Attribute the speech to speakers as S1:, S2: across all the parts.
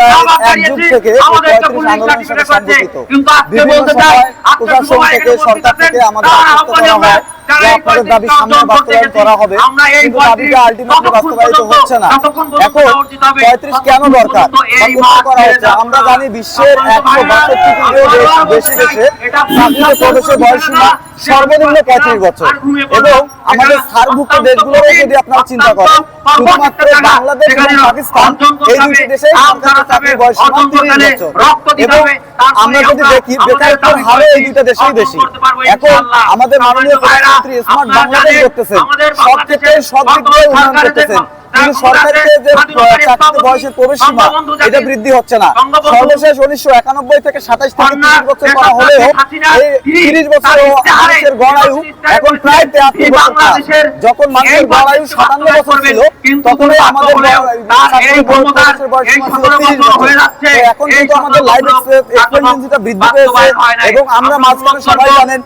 S1: প্রায় এক যুগ থেকে এই
S2: আমাদেরকে
S1: 35
S2: পুলিশ
S1: আন্দোলনের সাথে বিভিন্ন সময় প্রশাসন থেকে সরকার থেকে আমাদের আশ্বস্ত করা হয়।
S2: যারা
S1: যে আপনাদের দাবি সামনে বাস্তবায়ন করা হবে। কিন্তু দাবিটা আলটিমেটলি বাস্তবায়িত হচ্ছে না। এখন পঁয়ত্রিশ কেন দরকার? করা হচ্ছে আমরা জানি বিশ্বের একশো বাষট্টি
S2: আপনারা
S1: দেশে চাকরিতে প্রবেশের বয়সীমা সর্বনিম্ন পঁয়ত্রিশ বছর। এবং আমাদের সার্কভুক্ত দেশগুলোরও যদি আপনারা চিন্তা করেন শুধুমাত্র বাংলাদেশ এবং পাকিস্তান এই দুটি দেশে সরকারের চাকরির বয়সীমা তিরিশ বছর। এবং আমরা যদি দেখি বেকারত্বের হারে এই দুইটা দেশেই বেশি। এখন আমাদের মাননীয় প্রধানমন্ত্রী স্মার্ট বাংলাদেশ করতেছেন সব ক্ষেত্রে সব দিক দিয়ে উন্নয়ন করতেছেন। কিন্তু সরকারের যে চাকরিতে বয়সের প্রবেশ সীমা এটা বৃদ্ধি হচ্ছে না। সর্বশেষ উনিশশো একানব্বই থেকে সাতাশ থেকে তিরিশ বছর করা হলেও তিরিশ বছর মানুষের গড়ায়ু এখন প্রায় বছর যখন মানুষের গড়ায়ু সাতান্ন বছর ছিল তখনই আমাদের এখন কিন্তু আমাদের লাইফ এক্সপেক্টেন্সিটা বৃদ্ধি পেয়েছে। এবং আমরা মাঝখানে সবাই জানেন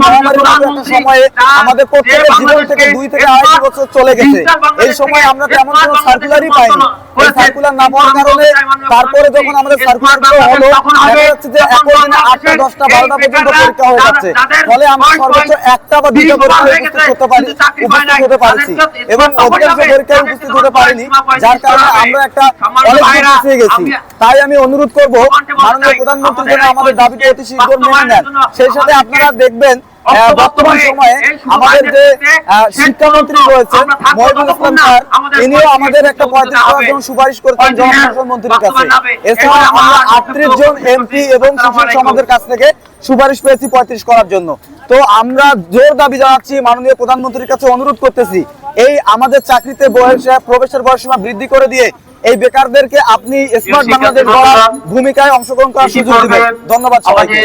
S1: মহামারীর একটা সময়ে আমাদের প্রত্যেকের জীবন থেকে দুই থেকে আড়াই বছর চলে গেছে এই সময় আমরা তেমন কোনো সার্কুলারই পাইনি। এই সার্কুলার না পাওয়ার কারণে তারপরে যখন আমাদের সার্কুলারগুলো হলো, দেখা যাচ্ছে যে একই দিনে আটটা, দশটা, বারোটা পর্যন্ত পরীক্ষা হয়ে যাচ্ছে। ফলে আমরা সর্বোচ্চ একটা বা দুইটা পরীক্ষায় উপস্থিত হতে পারি, উপস্থিত হতে পারছি। এবং অধিকাংশ পরীক্ষায় উপস্থিত হতে পারিনি, যার কারণে আমরা একটা অনেক পিছিয়ে গেছি। তাই আমি অনুরোধ করব, মাননীয় প্রধানমন্ত্রী যেন আমাদের দাবিটি অতি শীঘ্র মেনে নেন। সেই সাথে আপনারা দেখবেন বর্তমান সময়ে আমাদের যে শিক্ষামন্ত্রী রয়েছেন মহিবুল ইসলাম স্যার ইনিও আমাদের একটা পঁয়ত্রিশ করার জন্য সুপারিশ করেছেন জনপ্রশাসন মন্ত্রীর কাছে। এছাড়া আমরা আটত্রিশ জন এমপি এবং সুশীল সমাজের কাছ থেকে সুপারিশ পেয়েছি পঁয়ত্রিশ করার জন্য। তো আমরা জোর দাবি জানাচ্ছি মাননীয় প্রধানমন্ত্রীর কাছে অনুরোধ করতেছি এই আমাদের চাকরিতে বয়সে প্রবেশের বয়সীমা বৃদ্ধি করে দিয়ে এই বেকারদেরকে আপনি স্মার্ট বাংলাদেশ ভূমিকায় অংশগ্রহণ করার সুযোগ দিবেন। ধন্যবাদ সবাইকে।